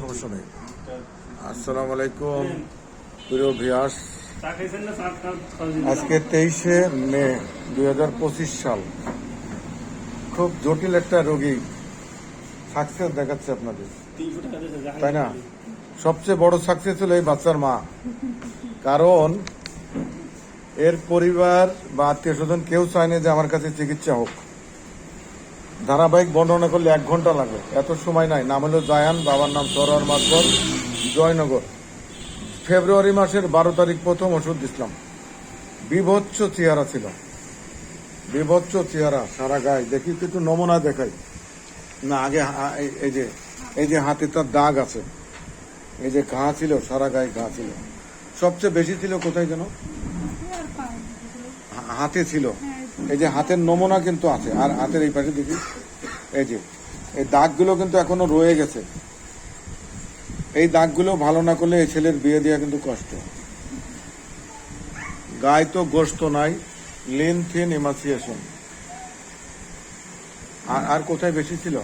সমস্যা আসসালামু আলাইকুম, প্রিয় ভিয়াস আজকে তেইশে মে দু হাজার পঁচিশ সাল। খুব জটিল একটা রোগী সাকসেস দেখাচ্ছে আপনাদের। তাই না? সবচেয়ে বড় সাকসেস হলো এই বাচ্চার মা। কারণ এর পরিবার বা আত্মীয় স্বজন কেউ চায়নি যে আমার কাছে চিকিৎসা হোক। ধারাবাহিক বর্ণনা করলে এক ঘণ্টা লাগবে এত সময় নাই। নাম হলো জায়ান বাবার নাম সরোয়ার মাতবর জয়নগর। ফেব্রুয়ারি মাসের বারো তারিখ প্রথম ওষুধ দিছিলাম। বিভৎস চেহারা ছিল। বিভৎস চেহারা সারা গায়ে। দেখি একটু নমুনা দেখাই। না আগে এই- যে এই যে হাতে তার দাগ আছে। এই যে ঘা ছিল সারা গায়ে ঘা ছিল। সবচেয়ে বেশি ছিল কোথায় যেন? হাতে ছিল। এই যে হাতের নমুনা কিন্তু আছে, আর হাতের এই পাশে দেখি, এই যে, এই দাগগুলো কিন্তু এখনও রয়ে গেছে। এই দাগগুলো ভালো না করলে এই ছেলের বিয়ে দেওয়া কিন্তু কষ্ট। গায়ে তো গোস্ত নাই লিন থিন ইমাসিয়েশন আর আর কোথায় বেশি ছিল?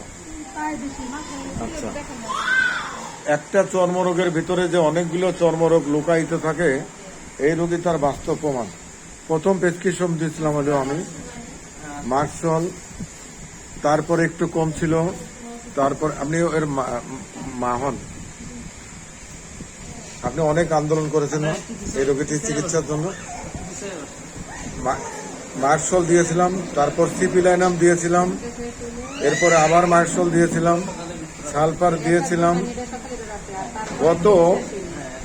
আচ্ছা। একটা চর্মরোগের ভিতরে যে অনেকগুলো চর্মরোগ লুকায়িত থাকে, এই রোগী তার বাস্তব প্রমাণ। প্রথম প্রেসক্রিপশন দিয়েছিলাম হলো আমি। মার্কসল তারপর একটু কম ছিল, তারপর আপনি এর মা- মা হন। আপনি অনেক আন্দোলন করেছেন এই রোগীটির চিকিৎসার জন্য। মার্কসল দিয়েছিলাম, তারপর সিপিলাইনাম দিয়েছিলাম, এরপরে আবার মার্কসল দিয়েছিলাম, সালফার দিয়েছিলাম। গত,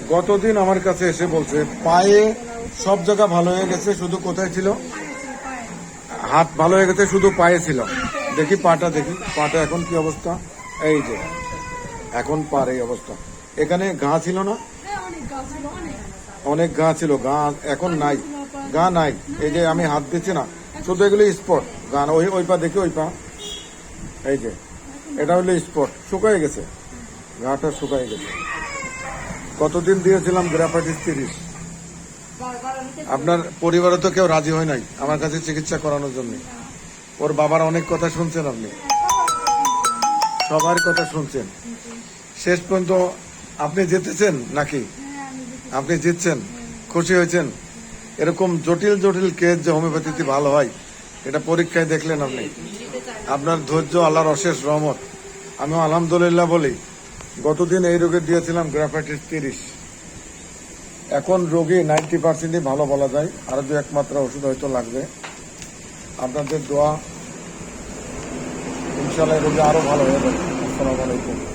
গতদিন আমার কাছে এসে বলছে, পায়ে সব জায়গা ভালো হয়ে গেছে শুধু কোথায় ছিল? হাত ভালো হয়ে গেছে শুধু পায়ে ছিল। দেখি পাটা দেখি। পাটা এখন কি অবস্থা? এই যে এখন পার এই অবস্থা। এখানে ঘা ছিল না? অনেক ঘা ছিল। ঘা এখন নাই। ঘা নাই। এই যে আমি হাত দিচ্ছি না। শুধু এগুলো স্পট। ঘা না, ওই ওই পা দেখি ওই পা। এই যে এটা হলো স্পট। শুকায় গেছে। ঘাটা শুকায় গেছে। কতদিন দিয়েছিলাম গ্রাফাইটিস তিরিশ। আপনার পরিবারে তো কেউ রাজি হয় নাই আমার কাছে চিকিৎসা করানোর জন্য। ওর বাবার অনেক কথা শুনছেন আপনি। সবার কথা শুনছেন। শেষ পর্যন্ত আপনি জিতেছেন নাকি? আপনি জিতছেন। খুশি হয়েছেন। এরকম জটিল জটিল কেস যে হোমিওপ্যাথিতে ভালো হয়, এটা পরীক্ষায় দেখলেন আপনি। আপনার ধৈর্য, আল্লাহর অশেষ রহমত। আমি আলহামদুলিল্লাহ বলি, গতদিন এই রোগে দিয়েছিলাম গ্রাফাইটিস তিরিশ। এখন রোগী নাইনটি পার্সেন্টই ভালো বলা যায়। আরও দু একমাত্রা ওষুধ হয়তো লাগবে। আপনাদের দোয়া, ইনশাল্লাহ রোগী আরও ভালো হয়ে যাবে। আসসালামু আলাইকুম।